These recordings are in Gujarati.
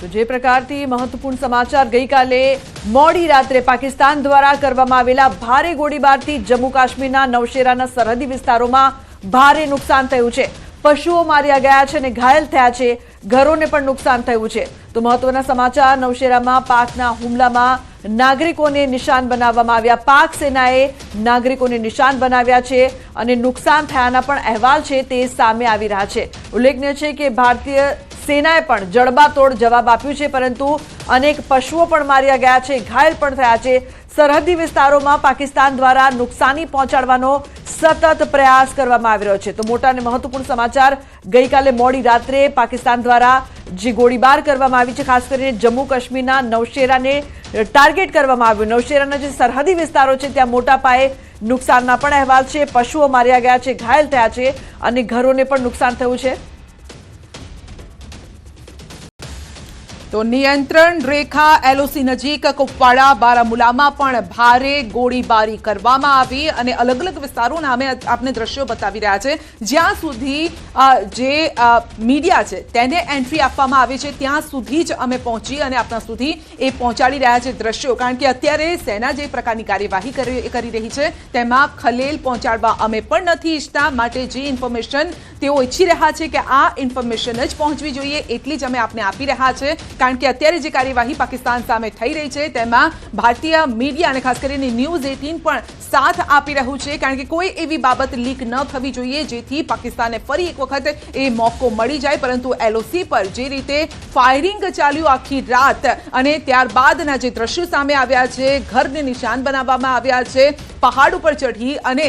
તો જે પ્રકારથી મહત્વપૂર્ણ સમાચાર ગઈકાલે મોડી રાત્રે પાકિસ્તાન દ્વારા કરવામાં આવેલા ભારે ગોળીબારથી જમ્મુ કાશ્મીરના નવશેરાના સરહદી વિસ્તારોમાં ભારે નુકસાન થયું છે. પશુઓ માર્યા ગયા છે અને ઘાયલ થયા છે. ઘરોને પણ નુકસાન થયું છે. તો મહત્વના સમાચાર નવશેરામાં પાકના હુમલામાં નાગરિકોને નિશાન બનાવવામાં આવ્યા. પાક સેનાએ નાગરિકોને નિશાન બનાવ્યા છે અને નુકસાન થયાના પણ અહેવાલ છે તે સામે આવી રહ્યા છે. ઉલ્લેખનીય છે કે ભારતીય સેનાએ પણ જડબાતોડ જવાબ આપ્યું છે, પરંતુ અનેક પશુઓ પણ માર્યા ગયા છે, ઘાયલ પણ થયા છે. સરહદી વિસ્તારોમાં પાકિસ્તાન દ્વારા નુકસાની પહોંચાડવાનો સતત પ્રયાસ કરવામાં આવી રહ્યો છે. તો મોટા અને મહત્વપૂર્ણ સમાચાર, ગઈકાલે મોડી રાત્રે પાકિસ્તાન દ્વારા જે ગોળીબાર કરવામાં આવી છે, ખાસ કરીને જમ્મુ કાશ્મીરના નવશેરાને ટાર્ગેટ કરવામાં આવ્યું. નવશેરાના જે સરહદી વિસ્તારો છે, ત્યાં મોટા પાયે નુકસાનના પણ અહેવાલ છે. પશુઓ માર્યા ગયા છે, ઘાયલ થયા છે અને ઘરોને પણ નુકસાન થયું છે. તો નિયંત્રણ રેખા એલઓસી નજીક કુપવાડા બારામુલામાં પણ ભારે ગોળીબારી કરવામાં આવી અને અલગ અલગ વિસ્તારોના અમે આપને દ્રશ્યો બતાવી રહ્યા છે. જ્યાં સુધી જે મીડિયા છે તેને એન્ટ્રી આપવામાં આવી છે, ત્યાં સુધી જ અમે પહોંચી અને આપણા સુધી એ પહોંચાડી રહ્યા છે દ્રશ્યો. કારણ કે અત્યારે સેના જે પ્રકારની કાર્યવાહી કરી રહી છે, તેમાં ખલેલ પહોંચાડવા અમે પણ નથી ઈચ્છતા. માટે જે ઇન્ફોર્મેશન તેઓ ઈચ્છી રહ્યા છે કે આ ઇન્ફોર્મેશન જ પહોંચવી જોઈએ, એટલી જ અમે આપને આપી રહ્યા છે. કારણ કે અત્યારે જે કાર્યવાહી પાકિસ્તાન સામે થઈ રહી છે, તેમાં ભારતીય મીડિયા અને ખાસ કરીને ન્યૂઝ એટીન પણ સાથ આપી રહ્યું છે. કારણ કે કોઈ એવી બાબત લીક ન થવી જોઈએ, જેથી પાકિસ્તાનને ફરી એક વખત એ મોકો મળી જાય. પરંતુ એલઓસી પર જે રીતે ફાયરિંગ ચાલ્યું આખી રાત અને ત્યારબાદના જે દ્રશ્યો સામે આવ્યા છે, ઘરને નિશાન બનાવવામાં આવ્યા છે પહાડ ઉપર ચઢી અને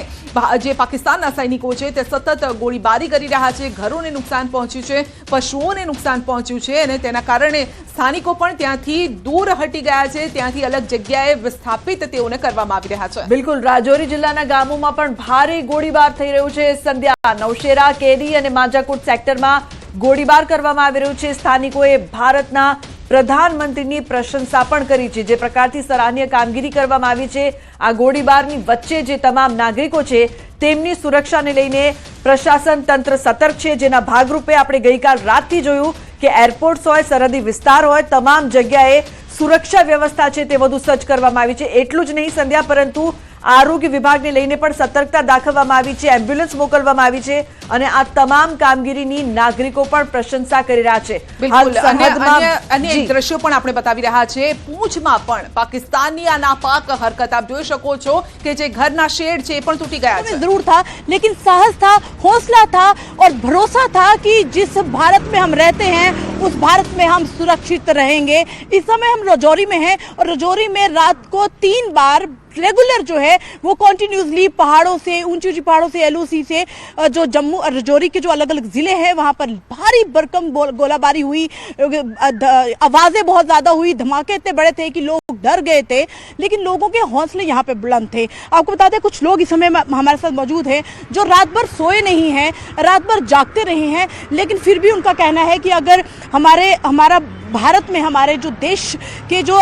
જે પાકિસ્તાનના સૈનિકો છે તે સતત ગોળીબારી કરી રહ્યા છે, ઘરોને નુકસાન પહોંચ્યું છે, પશુઓને નુકસાન પહોંચ્યું છે અને તેના કારણે સ્થાનિકો પણ ત્યાંથી દૂર હટી ગયા છે, ત્યાંથી અલગ જગ્યાએ વિસ્થાપિત તેઓને કરવામાં આવી રહ્યા છે. બિલકુલ, રાજૌરી જિલ્લાના ગામોમાં પણ ભારે ગોળીબાર થઈ રહ્યું છે. સંધ્યા નવશેરા કેરી અને માજાકુટ સેક્ટરમાં ગોળીબાર કરવામાં આવી રહ્યું છે. સ્થાનિકોએ ભારતના પ્રધાનમંત્રીની પ્રશંસા પણ કરી છે. જે પ્રકારથી સરાહનીય કામગીરી કરવામાં આવી છે. આ ગોળીબારની વચ્ચે જે તમામ નાગરિકો છે, તેમની સુરક્ષાને લઈને પ્રશાસન તંત્ર સતર્ક છે. જેના ભાગરૂપે આપણે ગઈકાલ રાતથી જોયું કે એરપોર્ટ્સ હોય, સરહદી વિસ્તાર હોય, તમામ જગ્યાએ સુરક્ષા વ્યવસ્થા છે તે વધુ સજ્જ કરવામાં આવી છે. એટલું જ નહીં, સંધ્યા, પરંતુ આરોગ્ય વિભાગને લઈને પણ સતર્કતા દાખવવામાં આવી છે એમ્બ્યુલન્સ મોકલવામાં આવી છે અને આ તમામ કામગીરીની નાગરિકો પણ પ્રશંસા કરી રહ્યા છે હાલ બિલકુલ અને સરહદમાં- અન્ય અન્ય જી. એક દ્રશ્યો પણ આપણે બતાવી રહ્યા છે પૂંછમાં પણ પાકિસ્તાનની આ નાપાક હરકત આપ જોઈ શકો છો કે જે ઘરના શેડ છે એ પણ તૂટી ગયા છે में जरूर था लेकिन साहस था हौसला था और भरोसा था कि जिस भारत में हम रहते हैं उस भारत में हम सुरक्षित रहेंगे। इस समय हम रजौरी में हैं और रजौरी में रात को तीन बार रेगुलर जो है, वो कॉन्टिन्यूसली पहाड़ों से ऊँची ऊँची पहाड़ों से एलओसी से जो जम्मू और रजौरी के जो अलग अलग ज़िले हैं, वहाँ पर भारी भरकम गोल- गोलाबारी हुई आवाज़ें बहुत ज़्यादा हुई, धमाके इतने बड़े थे कि लोग डर गए थे, लेकिन लोगों के हौसले यहाँ पे बुलंद थे। आपको बता दें, कुछ लोग इस समय हमारे साथ मौजूद हैं, जो रात भर सोए नहीं हैं, रात भर जागते रहे हैं, लेकिन फिर भी उनका कहना है कि अगर हमारे, हमारा भारत में, हमारे जो देश के जो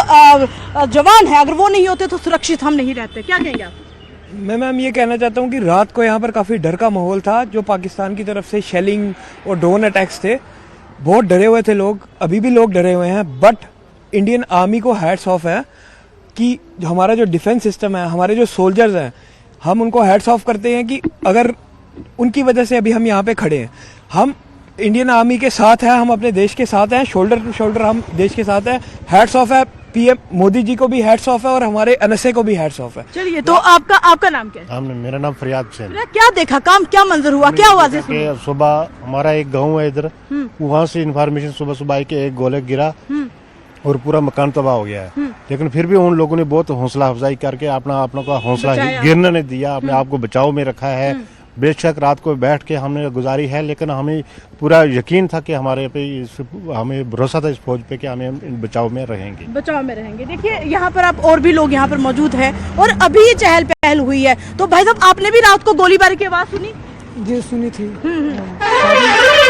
जवान हैं, अगर वो नहीं होते तो सुरक्षित हम नहीं रहते। क्या कहेंगे आप? मैं मैम ये कहना चाहता हूँ कि रात को यहाँ पर काफ़ी डर का माहौल था, जो पाकिस्तान की तरफ़ से शेलिंग और ड्रोन अटैक्स थे। बहुत डरे हुए थे लोग, अभी भी लोग डरे हुए हैं बट इंडियन आर्मी को हैड्स ऑफ़ है कि हमारा जो डिफेंस सिस्टम है, हमारे जो सोल्जर्स हैं, हम उनको हैड्स ऑफ़ करते हैं कि अगर उनकी वजह से अभी हम यहाँ पे खड़े हैं। हम इंडियन आर्मी के साथ हैं हम अपने देश के साथ हैं शोल्डर टू शोल्डर हम देश के साथ हैं। हैड्स ऑफ़ है पीएम मोदी जी को भी हैड्स ऑफ़ है और हमारे एनएसए को भी हैड्स ऑफ़ है। चलिए तो आपका आपका नाम क्या है? हमने मेरा नाम फरियाद हुसैन क्या देखा? काम क्या मंजर हुआ? क्या आवाज़ें सुनी? सुबह हमारा एक गाँव है इधर वहाँ से इन्फॉर्मेशन सुबह सुबह आई के एक गोले गिरा और पूरा मकान तबाह हो गया है। लेकिन फिर भी उन लोगों ने बहुत हौसला अफजाई करके अपना अपनों का हौसला गिरने नहीं दिया अपने आप को बचाव में रखा है। बेशक रात को बैठ के हमने गुजारी है लेकिन हमें पूरा यकीन था कि हमारे पे इस हमें भरोसा था इस फौज पे कि हमें इन बचाव में रहेंगे। बचाव में रहेंगे। देखिए यहाँ पर आप और भी लोग यहाँ पर मौजूद हैं और अभी ये चहल पहल हुई है। तो भाई साहब आपने भी रात को गोलीबारी की आवाज़ सुनी? जी सुनी थी।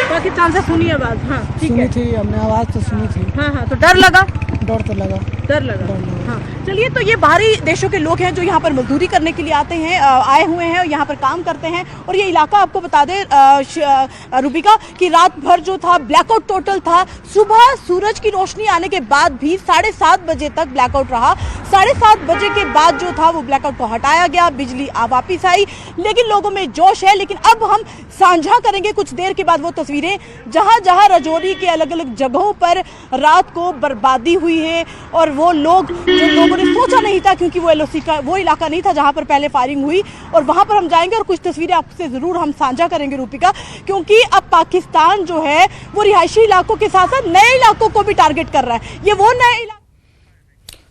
पाकिस्तान से सुनी आवाज़ हाँ सुनी थी हमने आवाज़ तो सुनी थी। हाँ हाँ तो डर लगा? डर तो लगा। डर लगा। हाँ। चलिए तो ये बाहरी देशों के लोग हैं जो यहाँ पर मजदूरी करने के लिए आते हैं आए हुए हैं और यहाँ पर काम करते हैं। और ये इलाका आपको बता दें रूबिका, कि रात भर जो था ब्लैकआउट टोटल था। सुबह सूरज की रोशनी आने के बाद भी साढ़े सात बजे तक ब्लैकआउट रहा। साढ़े सात बजे के बाद जो था, वो ब्लैकआउट को हटाया गया, बिजली वापिस आई। लेकिन लोगों में जोश है, लेकिन अब हम साझा करेंगे कुछ देर के बाद वो तस्वीरें। जहाँ जहाँ रजौरी के अलग अलग जगहों पर रात को बर्बादी हुई है और वो लोग जो लोगों ने सोचा नहीं था क्योंकि वो एलओसी का वो इलाका नहीं था जहां पर पहले फायरिंग हुई और वहां पर हम जाएंगे और कुछ तस्वीरें आपसे जरूर हम साझा करेंगे रूपिका क्योंकि अब पाकिस्तान जो है वो रिहायशी इलाकों के साथ साथ नए इलाकों को भी टारगेट कर रहा है ये वो नए इलाके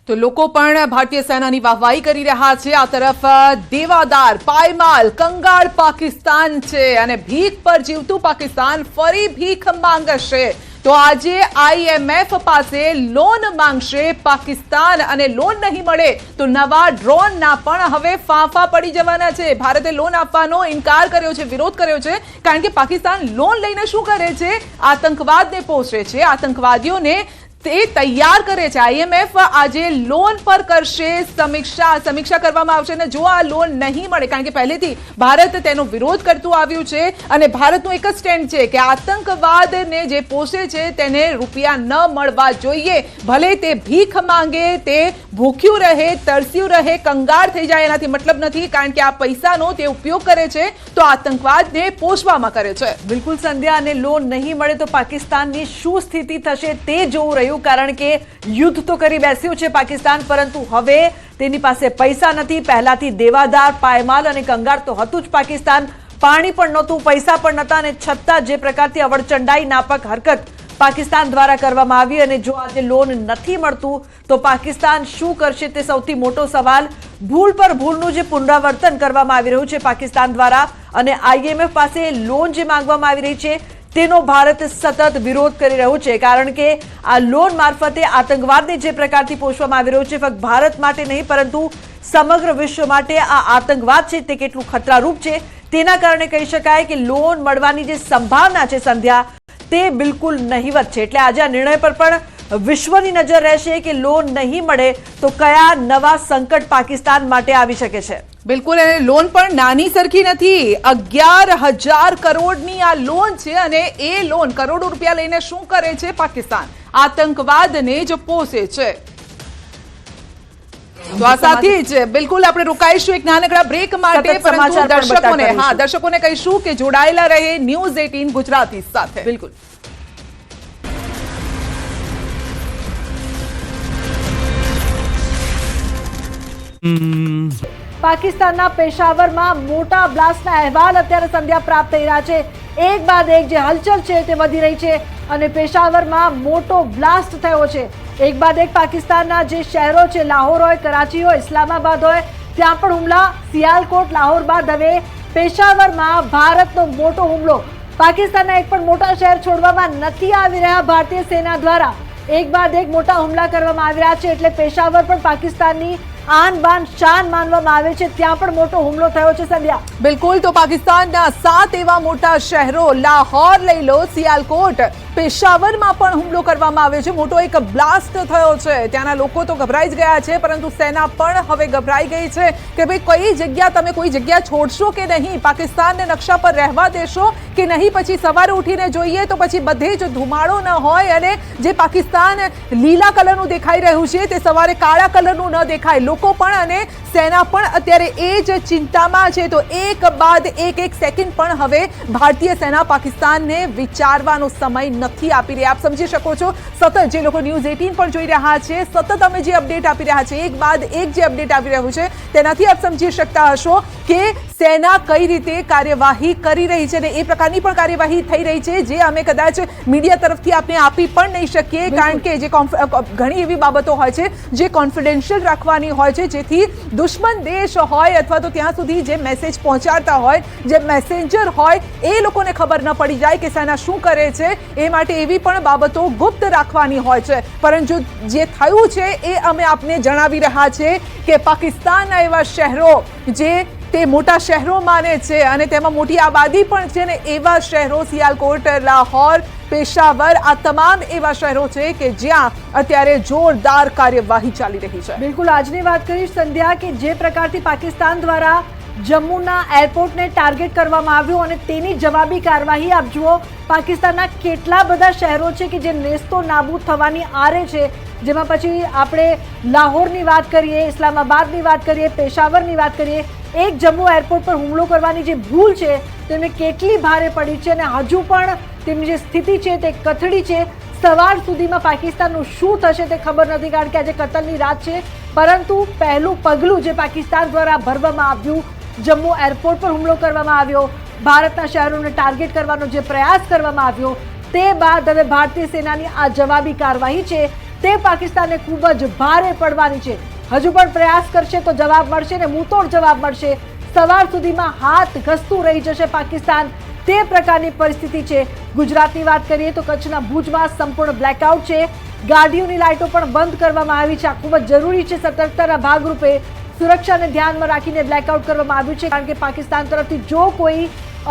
તો લોકો પણ ભારતીય સેનાની વાહવાહી કરી રહ્યા છે આ તરફ અ, દેવાદાર પાયમાલ કંગાળ પાકિસ્તાન છે અને ભીખ પર જીવતું પાકિસ્તાન ફરી ભીખ માંગશે તો આજે આઈએમએફ પાસે લોન માંગશે પાકિસ્તાન અને લોન નહીં મળે તો નવા ડ્રોનના પણ હવે ફાંફા પડી જવાના છે. ભારતે લોન આપવાનો ઇનકાર કર્યો છે, વિરોધ કર્યો છે, કારણ કે પાકિસ્તાન લોન લઈને શું કરે છે? આતંકવાદને પોષે છે. આતંકવાદીઓને તે તૈયાર કરે છે. આઈએમએફ આજે લોન પર કરશે. સમીક્ષા સમીક્ષા કરવામાં આવશે અને જો આ લોન નહીં મળે, કારણ કે પહેલેથી ભારત તેનો વિરોધ કરતું આવ્યું છે અને ભારતનું એક જ સ્ટેન્ડ છે કે આતંકવાદને જે પોષે છે તેને રૂપિયા ન મળવા જોઈએ. ભલે તે ભીખ માંગે, તે ભૂખ્યું રહે, તરસ્યું રહે, કંગાળ થઈ જાય એનાથી મતલબ નથી, કારણ કે આ પૈસાનો તે ઉપયોગ કરે છે, તો આતંકવાદને પોષવામાં કરે છે. બિલકુલ સંધ્યા, અને લોન નહીં મળે તો પાકિસ્તાનની શું સ્થિતિ થશે તે જોવું રહ્યું, કારણ કે યુદ્ધ તો કરી બેસ્યું છે પાકિસ્તાન, પરંતુ હવે તેની પાસે પૈસા નથી. પહેલાથી દેવાદાર, પાયમાલ અને કંગાળ તો હતું જ પાકિસ્તાન. પાણી પણ નહોતું, પૈસા પણ નહોતા, અને છતાં જે પ્રકારથી અવડચંડાઈ નાપક હરકત પાકિસ્તાન દ્વારા કરવામાં આવી અને જો આજે લોન નથી મળતું, તો પાકિસ્તાન શું કરશે તે સૌથી મોટો સવાલ ભૂલ પર ભૂલનું જે પુનરાવર્તન કરવામાં આવી રહ્યું છે પાકિસ્તાન દ્વારા અને આઈએમએફ પાસે લોન જે માંગવામાં આવી રહી છે, તેનો ભારત સતત વિરોધ કરી રહ્યો છે. કારણ કે આ લોન મારફતે આતંકવાદને જે પ્રકારથી પોષવામાં આવી રહ્યું છે, ફક્ત ભારત માટે નહીં, પરંતુ સમગ્ર વિશ્વ માટે આ આતંકવાદ છે તે કેટલું ખતરારૂપ છે, તેના કારણે કહી શકાય કે લોન મળવાની જે સંભાવના છે સંધ્યા તે બિલકુલ નહીવત છે. એટલે આજે આ નિર્ણય પર પણ વિશ્વની નજર રહેશે કે લોન નહીં મળે તો કયા નવા સંકટ પાકિસ્તાન માટે આવી શકે છે. બિલકુલ, અને લોન પણ નાની સરખી નથી. અગિયાર હજાર કરોડની આ લોન છે અને એ લોન કરોડો રૂપિયા લઈને શું કરે છે પાકિસ્તાન? આતંકવાદને જ પોષે છે. તો આ સાથે જ બિલકુલ આપણે રોકાઈશું એક નાનકડા બ્રેક માટે પરંતુ સમાચાર દર્શકોને હા દર્શકોને કહીશું કે જોડાયેલા રહે ન્યૂઝ એટીન ગુજરાતી સાથે. બિલકુલ. પાકિસ્તાનના પેશાવરમાં મોટા બ્લાસ્ટના અહેવાલ અત્યારે સંધ્યા પ્રાપ્ત થઈ રહ્યા છે. એક બાદ એક જે હલચલ છે તે વધી રહી છે અને પેશાવરમાં મોટો બ્લાસ્ટ થયો છે. એક બાદ એક પાકિસ્તાનના જે શહેરો છે, લાહોર હોય, કરાચી હોય, ઇસ્લામાબાદ હોય, ત્યાં પણ હુમલા. સિયાલકોટ, લાહોર બાદ હવે પેશાવરમાં ભારતનો મોટો હુમલો. પાકિસ્તાનના એક પણ મોટા શહેર છોડવામાં નથી આવી રહ્યા ભારતીય સેના દ્વારા. એક બાદ એક મોટા હુમલા કરવામાં આવી રહ્યા છે એટલે પેશાવર પણ પાકિસ્તાનની આન બાન શાન માનવામાં આવે છે. ત્યાં પણ મોટો હુમલો થયો છે, સંધ્યા. બિલકુલ, તો પાકિસ્તાનના સાત એવા મોટા શહેરો, લાહોર લઈ લો, સિયાલકોટ. પેશાવરમાં પણ હુમલો કરવામાં આવ્યો છે. મોટો એક બ્લાસ્ટ થયો છે. ત્યાંના લોકો તો ગભરાઈ જ ગયા છે, પરંતુ સેના પણ હવે ગભરાઈ ગઈ છે કે ભાઈ કઈ જગ્યા તમે કોઈ જગ્યા છોડશો કે નહીં? પાકિસ્તાનને નકશા પર રહેવા દેશો કે નહીં? પછી સવારે ઉઠીને જોઈએ તો પછી બધે જ ધુમાડો ન હોય અને જે પાકિસ્તાન લીલા કલરનું દેખાઈ રહ્યું છે તે સવારે કાળા કલરનું ન દેખાય. લોકો પણ અને સેના પણ અત્યારે એ જ ચિંતામાં છે. તો એક બાદ એક એક સેકન્ડ પણ હવે ભારતીય સેના પાકિસ્તાનને વિચારવાનો સમય નથી આપી રહી આપ સમજી શકો છો સતત જે લોકો ન્યૂઝ એટીન પણ જોઈ રહ્યા છે સતત અમે જે અપડેટ આપી રહ્યા છે એક બાદ એક જે અપડેટ આવી રહ્યું છે તેનાથી આપ સમજી શકતા હશો કે સેના કઈ રીતે કાર્યવાહી કરી રહી છે અને એ પ્રકારની પણ કાર્યવાહી થઈ રહી છે જે અમે કદાચ મીડિયા તરફથી આપને આપી પણ નહીં શકીએ કારણ કે જે ઘણી એવી બાબતો હોય છે જે કોન્ફિડેન્શિયલ રાખવાની હોય છે જેથી દુશ્મન દેશ હોય અથવા તો ત્યાં સુધી જે મેસેજ પહોંચાડતા હોય જે મેસેન્જર હોય એ લોકોને ખબર ન પડી જાય કે સેના શું કરે છે માટે એવી પણ બાબતો ગુપ્ત રાખવાની હોય છે. પરંતુ જે થયું છે એ અમે આપને જણાવી રહ્યા છે કે પાકિસ્તાનના એવા શહેરો જે તે મોટા શહેરો માને છે અને તેમાં મોટી આબાદી પણ છે ને એવા શહેરો સિયાલકોટ, લાહોર, પેશાવર, આ તમામ એવા શહેરો છે કે જ્યાં અત્યારે જોરદાર કાર્યવાહી ચાલી રહી છે. બિલકુલ, આજની વાત કરીશ સંધ્યા કે જે પ્રકારથી પાકિસ્તાન દ્વારા જમ્મુના એરપોર્ટને ટાર્ગેટ કરવામાં આવ્યું અને તેની જવાબી કાર્યવાહી, આપ જુઓ, પાકિસ્તાનના કેટલા બધા શહેરો છે કે જે નેસ્તો નાબૂદ થવાની આરે છે. જેમાં પછી આપણે લાહોરની વાત કરીએ, ઇસ્લામાબાદની વાત કરીએ, પેશાવરની વાત કરીએ, એક જમ્મુ એરપોર્ટ પર હુમલો કરવાની જે ભૂલ છે તેમને કેટલી ભારે પડી છે અને હજુ પણ તેમની જે સ્થિતિ છે, તે કથળી છે. સવાર સુધીમાં પાકિસ્તાનનું શું થશે તે ખબર નથી, કારણ કે આજે કતલની રાત છે. પરંતુ પહેલું પગલું જે પાકિસ્તાન દ્વારા ભરવામાં આવ્યું જમ્મુ એરપોર્ટ પર હુમલો કરવામાં આવ્યો. ભારતના શહેરોને ટાર્ગેટ કરવાનો જે પ્રયાસ કરવામાં આવ્યો તે બાદ હવે ભારતીય સેનાની આ જવાબી કાર્યવાહી છે તે પાકિસ્તાનને ખૂબ જ ભારે પડવાની છે. હજુ પણ પ્રયાસ કરશે તો જવાબ મળશે ને મુંતોડ જવાબ મળશે. સવાર સુધીમાં હાથ ઘસતું રહી જશે પાકિસ્તાન. તે પ્રકારની પરિસ્થિતિ છે. ગુજરાતની વાત કરીએ તો કચ્છના ભુજમાં સંપૂર્ણ બ્લેકઆઉટ છે. ગાડીઓની લાઇટો પણ બંધ કરવામાં આવી છે. આ ખૂબ જ જરૂરી છે સતર્કતાના ભાગરૂપે. સુરક્ષાને ધ્યાનમાં રાખીને બ્લેકઆઉટ કરવામાં આવ્યું છે, કારણ કે પાકિસ્તાન તરફથી જો કોઈ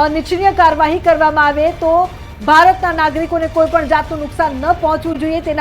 અનિચ્છનીય કાર્યવાહી કરવામાં આવે તો ભારતના નાગરિકોને કોઈ પણ જાતનું નુકસાન ન પહોંચવું જોઈએ. તેના